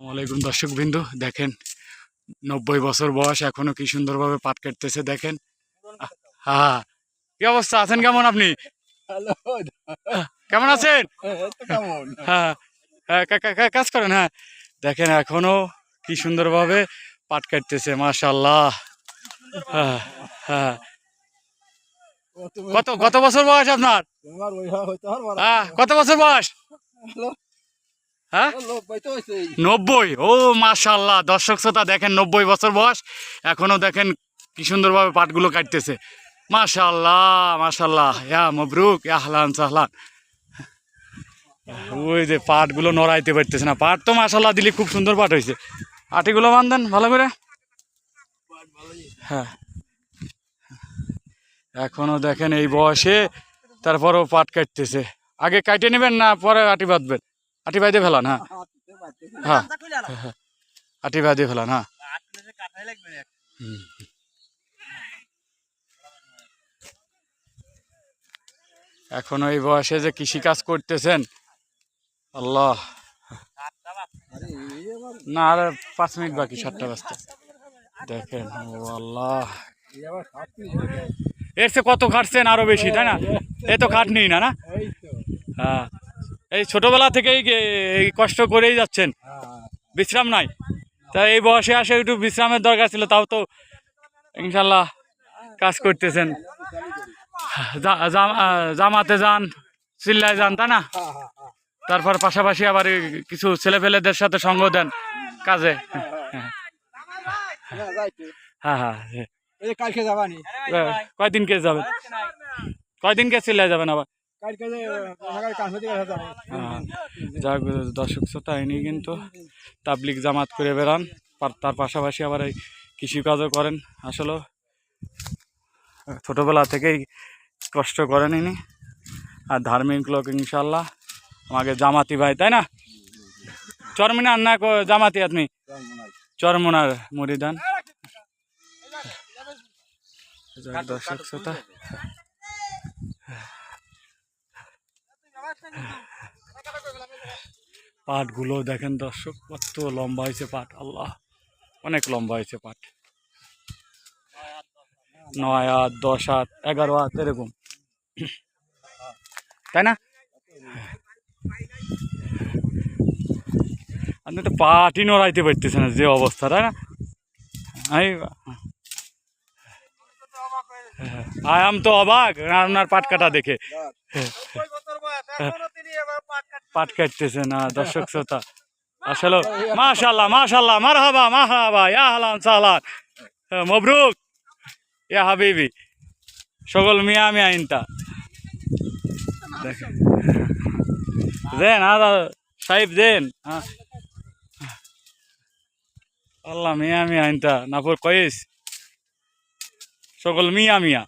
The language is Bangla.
ওয়ালাইকুম দর্শক বিন্দু দেখেন নব্বই বছর বয়স এখনও কি সুন্দরভাবে পাট কাটতেছে দেখেন। হ্যাঁ কি অবস্থা? আছেন কেমন আপনি? কেমন আছেন? কেমন? হ্যাঁ কাজ করেন হ্যাঁ। দেখেন এখনও কি সুন্দরভাবে পাট কাটতেছে মাশাল্লাহ হ্যাঁ হ্যাঁ কত কত বছর বয়স আপনার? কত বছর বয়স? হ্যাঁ? নব্বই ও মাশাল্লাহ দর্শক শ্রোতা দেখেন নব্বই বছর বয়স। এখনও দেখেন কি সুন্দরভাবে পাটগুলো কাটতেছে। মাশাল্লাহ মাশাল্লাহ ইয়া মবরুক ইয়া হালান সাহলান। ওই যে পাটগুলো নড়াইতে পারতেছে না। পাট তো মাশাল্লাহ দিলে খুব সুন্দর পাট হয়েছে আটিগুলো বান্ধেন ভালো করে। হ্যাঁ। এখনও দেখেন এই বয়সে তারপরেও পাট কাটতেছে। আগে কাটে নেবেন না পরে আটি বাঁধবেন? আটি বাঁধে ফেলান হ্যাঁ। হ্যাঁ হ্যাঁ। আটি বাঁধে ফেলান হ্যাঁ। হুম। এখনও এই বয়সে যে কৃষি কাজ করতেছেন আল্লাহ। না আর পাঁচ মিনিট বাকি সাতটা বাজতে। দেখেন ও আল্লাহ এর কত খাটছেন আরও বেশি তাই না? এ তো খাটনি না না? হ্যাঁ। এই ছোটবেলা থেকেই এই কষ্ট করেই যাচ্ছেন। হ্যাঁ বিশ্রাম নাই। তা এই বয়সে আসে একটু বিশ্রামের দরকার ছিল তাও তো ইনশাল্লাহ কাজ করতেছেন। জামাতে যান চিল্লায় যান তাই না? হ্যাঁ হ্যাঁ হ্যাঁ তারপর পাশাপাশি আবার কিছু ছেলেপেলেদের সাথে সঙ্গ দেন কাজে। হ্যাঁ হ্যাঁ হ্যাঁ। এই কালকে যাবানি। কয়দিন কে যাবেন? কয়দিন কে চিল্লায় যাবেন আবার? যে হ্যাঁ, যাক দর্শক শ্রোতা ইনি কিন্তু তাবলিক জামাত করে বেড়ান। তার পাশাপাশি আবার এই কৃষিকাজও করেন। আসলে ছোটোবেলা থেকেই কষ্ট করেন ইনি। আর ধার্মিক লোক ইনশাল্লাহ আমাকে জামাতি ভাই তাই না? চরমিনার না কো- জামাতি আপনি চরমনার মরিদান। যাক দর্শক শ্রোতা। পাটগুলো দেখেন দর্শক, কত লম্বা হয়েছে পাট আল্লাহ। অনেক লম্বা হয়েছে পাট নয় হাত দশ হাত এগারো হাত এরকম। তাই না? আপনি তো পাটই নড়াইতে পারতেছেন না, যে অবস্থা, তাই না? আয়াম তো অবাক আপনার পাট কাটা দেখে। পাট কাটতেছে না দর্শক শ্রোতা। আসলে মাশাল্লাহ মাশাল্লাহ মারহাবা মারহাবা, ইয়া হালান সালান। মবরুক, ইয়া হাবিবি, সকল মিয়া মিয়া ইনতা দেন আর সাহেব, দেন। হ্যাঁ। আল্লাহ মিয়া মিয়া ইনতা নাপুর কয়েস। সকল মিয়া মিয়া।